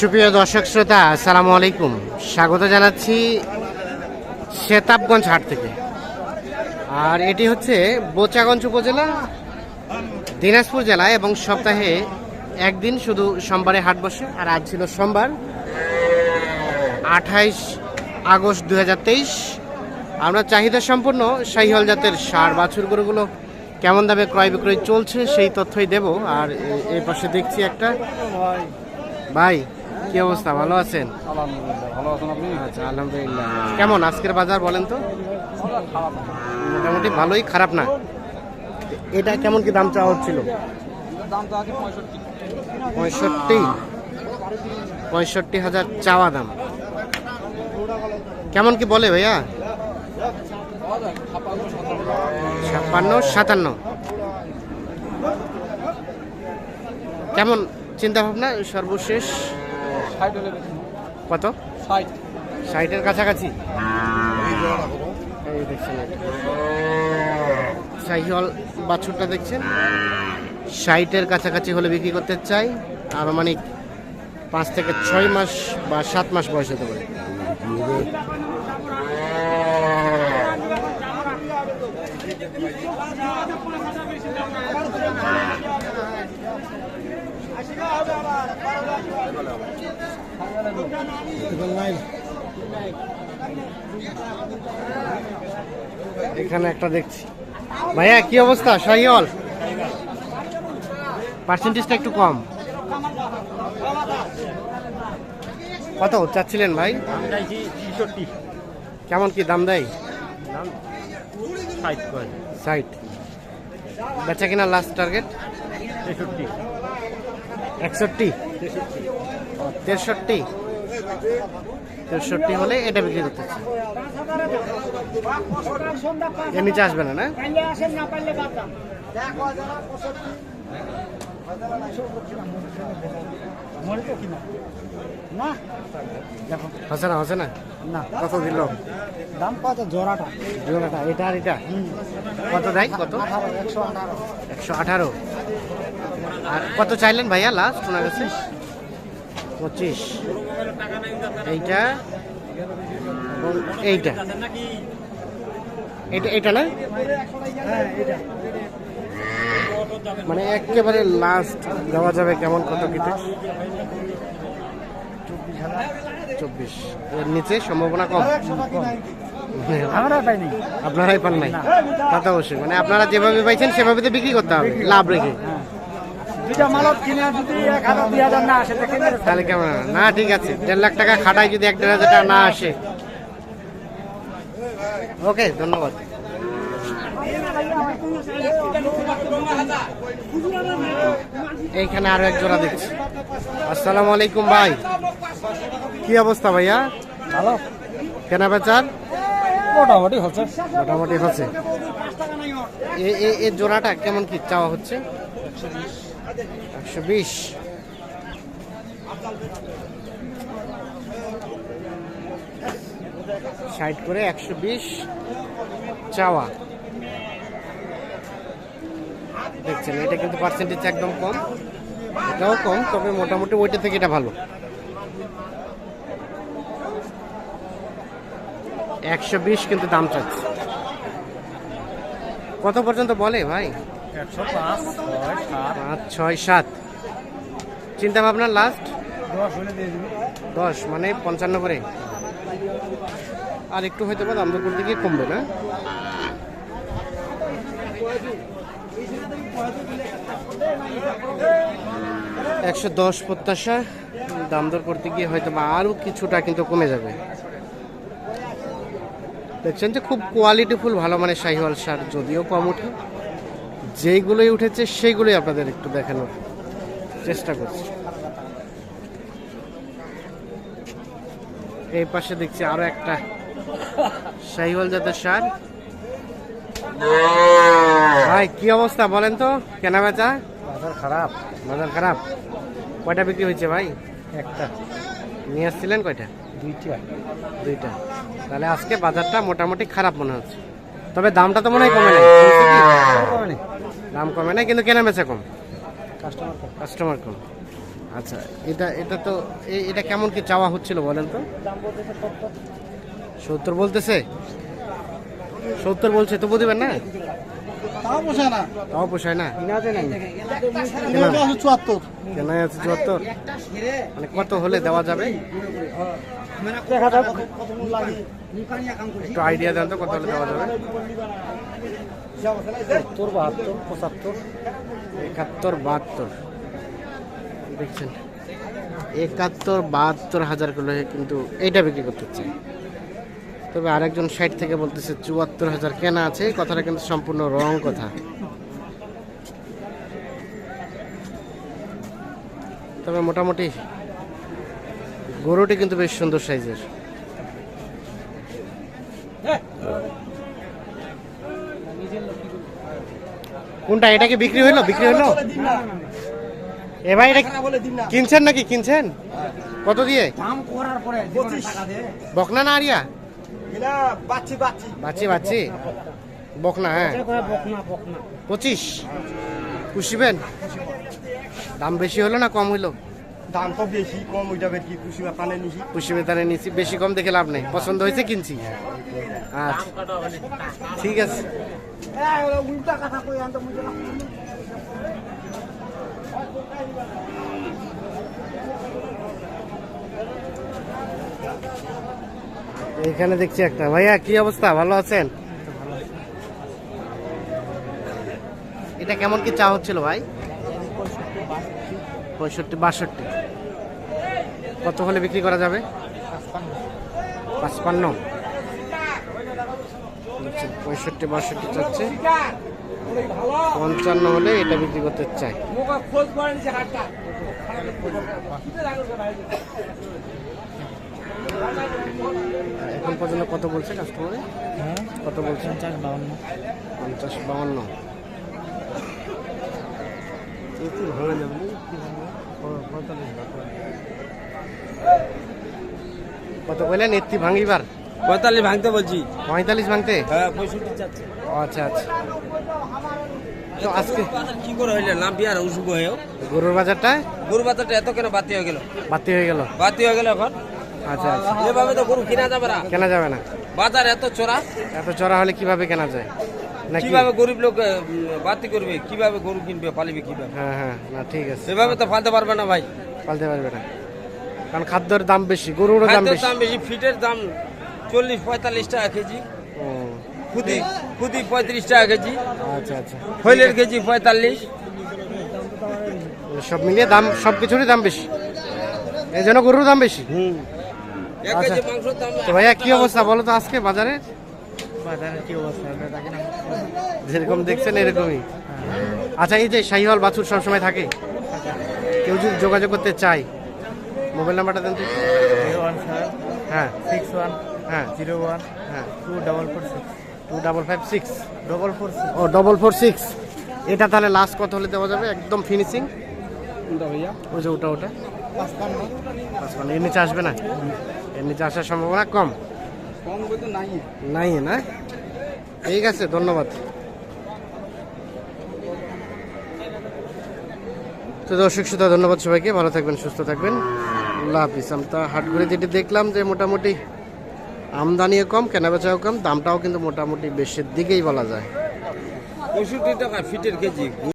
সুপ্রিয় দর্শক শ্রোতা, আসসালামু আলাইকুম। স্বাগত জানাচ্ছি শেতাবগঞ্জ হাট থেকে। আর এটি হচ্ছে বোচাগঞ্জ উপজেলা, দিনাজপুর জেলা এবং সপ্তাহে একদিন শুধু সোমবারে হাট বসে, আর আজ ছিল সোমবার, আঠাইশ আগস্ট দু হাজার তেইশ। আমরা চাহিদা সম্পূর্ণ শাহিহল জাতের সার, বাছুর গরুগুলো কেমন দামে ক্রয় বিক্রয় চলছে সেই তথ্যই দেব। আর এ- পাশে দেখছি একটা। ভাই কি অবস্থা? ভালো আছেন? ভালো আছেন আপনি? আচ্ছা আলহামদুলিল্লাহ। কেমন আজকের বাজার বলেন তো? মোটামুটি ভালোই খারাপ না? এটা কেমন কি দাম চাওয়া হচ্ছিল? দাম তো আগে পঁয়ষট্টি। পঁয়ষট্টি? হাজার চাওয়া দাম। কেমন কি বলে ভাইয়া? ছাপ্পান্ন সাতান্ন। কেমন চিন্তা ভাবনা সর্বশেষ। কত? ষাট। ষাটের কাছাকাছি? এই দেখছেন। শাহিওয়াল বাছুরটা দেখছেন? ষাটের কাছাকাছি হলে বিক্রি করতে চাই। আর মানে পাঁচ থেকে ছয় মাস বা সাত মাস বয়স হতে পারে। এখানে একটা দেখছি। ভাইয়া কি অবস্থা? শাহিওয়াল? পার্সেন্টেজটা একটু কম। কত চাচ্ছিলেন ভাই? কেমন কি দাম দেয়? ষাট বেচা কিনা লাস্ট টার্গেট তেষট্টি। একষট্টি। তেষট্টি। তেষট্টি হলে এটা বিক্রি করতে। এর নিচে আসবে না না? হচ্ছে না হচ্ছে না? না। কত দিল? দাম কত জোড়াটা। জোড়াটা এটা আর এটা? কত দেয়? কত? একশো আঠারো। একশো আঠারো। আর কত চাইলেন ভাইয়া লাস্ট ওনার কাছে? পঁচিশ। এইটা? এইটা। এটা এটা না? মানে একেবারে লাস্ট দেওয়া যাবে কেমন কত কিতে চব্বিশ। এর নিচে সম্ভাবনা কম? আপনারাই পান নাই? তা তো অবশ্যই। মানে আপনারা যেভাবে পাইছেন সেভাবে তো বিক্রি করতে হবে। লাভ রেখে। হ্যাঁ। দুইটা মালত কিনে যদি এক হাজার দুই হাজার না আসে তাহলে কেমন না ঠিক আছে। দেড় লাখ টাকা খাটাই যদি এক দেড় হাজার টাকা না আসে। ওকে ধন্যবাদ। এইখানে আরও এক জোড়া দেখছি। আসসালামু আলাইকুম ভাই। কি অবস্থা ভাইয়া? ভালো। কেনা বেচার? মোটামুটি হচ্ছে। মোটামুটি হচ্ছে। এ- এ- এ জোড়াটা কেমন কি চাওয়া হচ্ছে? একশো বিশ। ষাট করে একশো বিশ। চাওয়া। দেখছেন, এটা কিন্তু পার্সেন্টেজ একদম কম। এটাও কম, তবে মোটামুটি ওইটা থেকে এটা ভালো। একশো বিশ কিন্তু দাম চাচ্ছে। কত পর্যন্ত বলে ভাই? পাঁচ, ছয়, সাত। চিন্তা ভাবনা লাস্ট দশ মানে পঞ্চান্ন করে। আর একটু হয়তো বা দাম দর গিয়ে কমবে না? একশো দশ প্রত্যাশা, দাম দর করতে গিয়ে হয়তো বা আরও কিছুটা কিন্তু কমে যাবে। দেখছেন যে খুব কোয়ালিটিফুল ভালো মানে শাহিওয়াল সার, যদিও কম ওঠে। যেইগুলোই উঠেছে সেইগুলোই আপনাদের একটু দেখানোর চেষ্টা করছি। এই পাশে দেখছি আরও একটা শাহিওয়াল জাতের সার ভাই কি অবস্থা বলেন তো? কেনা বেচা? বাজার খারাপ। বাজার খারাপ। কয়টা বিক্রি হয়েছে ভাই? একটা। নিয়ে আসছিলেন কয়টা? দুইটা। দুইটা। তাহলে আজকে বাজারটা মোটামুটি খারাপ মনে হচ্ছে। তবে দামটা তো মনে হয় কমে নাই। দাম কমে না কিন্তু কেনা বেচা কম? কাস্টমার কাস্টমার কম। আচ্ছা এটা এটা তো এটা কেমন কি চাওয়া হচ্ছিল বলেন তো? সত্তর। বলতেছে? সত্তর বলছে তবু দেবেন না? তাও পোষায় না। তাও পোষায় না? কিনাতে চুয়াত্তর। কেনাই আছে চুয়াত্তর? মানে কত হলে দেওয়া যাবে? দেখা যাক। একটু আইডিয়া দেন তো কত হলে দেওয়া যাবে? সত্তর বাহাত্তর পঁচাত্তর একাত্তর বাহাত্তর। দেখছেন? একাত্তর বাহাত্তর হাজার কিলো কিন্তু এইটা বিক্রি করতে চাই তবে আরেকজন সাইড থেকে বলতেছে চুয়াত্তর হাজার কেনা আছে কথাটা কিন্তু সম্পূর্ণ রং কথা। তবে মোটামুটি গরুটি কিন্তু বেশ সুন্দর সাইজের। কোনটা, এটা কি বিক্রি হইল? বিক্রি হইল? এ এটা কিনছেন নাকি? কিনছেন? কত দিয়ে? বকনা না আরিয়া? বাচ্চি বাচ্চি বাচ্চি। বকনা হ্যাঁ। পঁচিশ। পুষিবেন? দাম বেশি হলো না কম হইল? বেশি কম নিছি বেশি কম দেখে লাভ পছন্দ হয়েছে, কিনছি। আচ্ছা। ঠিক আছে। এখানে দেখছি একটা। ভাইয়া, কি অবস্থা? ভালো আছেন? এটা কেমন কি চা হচ্ছিল ভাই? পঁয়ষট্টি, বাষট্টি। কত হলে বিক্রি করা যাবে? পাঁচপান্ন। আচ্ছা, পঁয়ষট্টি বাষট্টি চাচ্ছে। পঞ্চান্ন হলে এটা বিক্রি করতে চাই। এখন পর্যন্ত কত বলছে কাস্টমারে কত বলছে? পঞ্চাশ বাউন্ন। পঞ্চাশ বাউন্ন কত কইলেন? এত্তি ভাঙিবার? পঁয়তাল্লিশ ভাঙতে বলছি। পঁয়তাল্লিশ ভাঙতে? হ্যাঁ পঁয়ষট্টি চাচ্ছে। আচ্ছা আচ্ছা। তো আজকে কি করে হইলে? লাম্পি আর উসুক হয়েও গরুর বাজারটা? গরু বাচ্চাটা এত কেন বাতি হয়ে গেল? বাতি হয়ে গেল। বাতি হয়ে গেল এখন? আচ্ছা আচ্ছা। এভাবে তো গরু কিনা যাবে না। কেনা যাবে না। বাজার এত চড়া। এত চড়া হলে কীভাবে কেনা যায়? কীভাবে গরিব লোক বাতি করবে? কীভাবে গরু কিনবে পালিবে কীভাবে? হ্যাঁ হ্যাঁ না ঠিক আছে। এভাবে তো ফালতে পারবে না ভাই। পালতে পারবে না। কারণ খাদ্যের দাম বেশি গরুরও দাম বেশি। দাম বেশি ফিটের দাম চল্লিশ পঁয়তাল্লিশ টাকা কেজি। ও, খুদি খুদি পঁয়ত্রিশ টাকা কেজি। আচ্ছা আচ্ছা। হইলের কেজি পঁয়তাল্লিশ। সব মিলিয়ে দাম সব কিছুরই দাম বেশি। এই জন্য গরুর দাম বেশি। এক আচ্ছা। কেজি মাংসের দাম তো ভাইয়া কি অবস্থা? বলো তো আজকে বাজারে। বাজারে কি অবস্থা? যেরকম দেখছেন এরকমই। আচ্ছা এই যে শাহিওয়াল বাছুর সবসময় থাকে। কেউ যদি যোগাযোগ করতে চায় মোবাইল নাম্বারটা দেন তো। জিরো ওয়ান সেভেন হ্যাঁ। সিক্স ওয়ান হ্যাঁ। জিরো ওয়ান হ্যাঁ। Two double four six. Two double five six. Double four ও ডবল ফোর সিক্স। এটা তাহলে লাস্ট কত হলে দেওয়া যাবে? একদম ফিনিশিং ভাইয়া। ওই যে ওটা ওটা। পাঁচপান্ন। এর নিচে আসবে না? এর নিচে আসার সম্ভাবনা কম? কম নাই নাই না? ঠিক আছে ধন্যবাদ। তো দর্শক শ্রোতা ধন্যবাদ সবাইকে। ভালো থাকবেন সুস্থ থাকবেন। আল্লাহ হাফিজ হাট ঘুরে যেটি দেখলাম যে মোটামুটি আমদানিও কম, কেনাবেচাও কম, দামটাও কিন্তু মোটামুটি বেশির দিকেই বলা যায়। পঁয়ষট্টি টাকা ফিটের কেজি।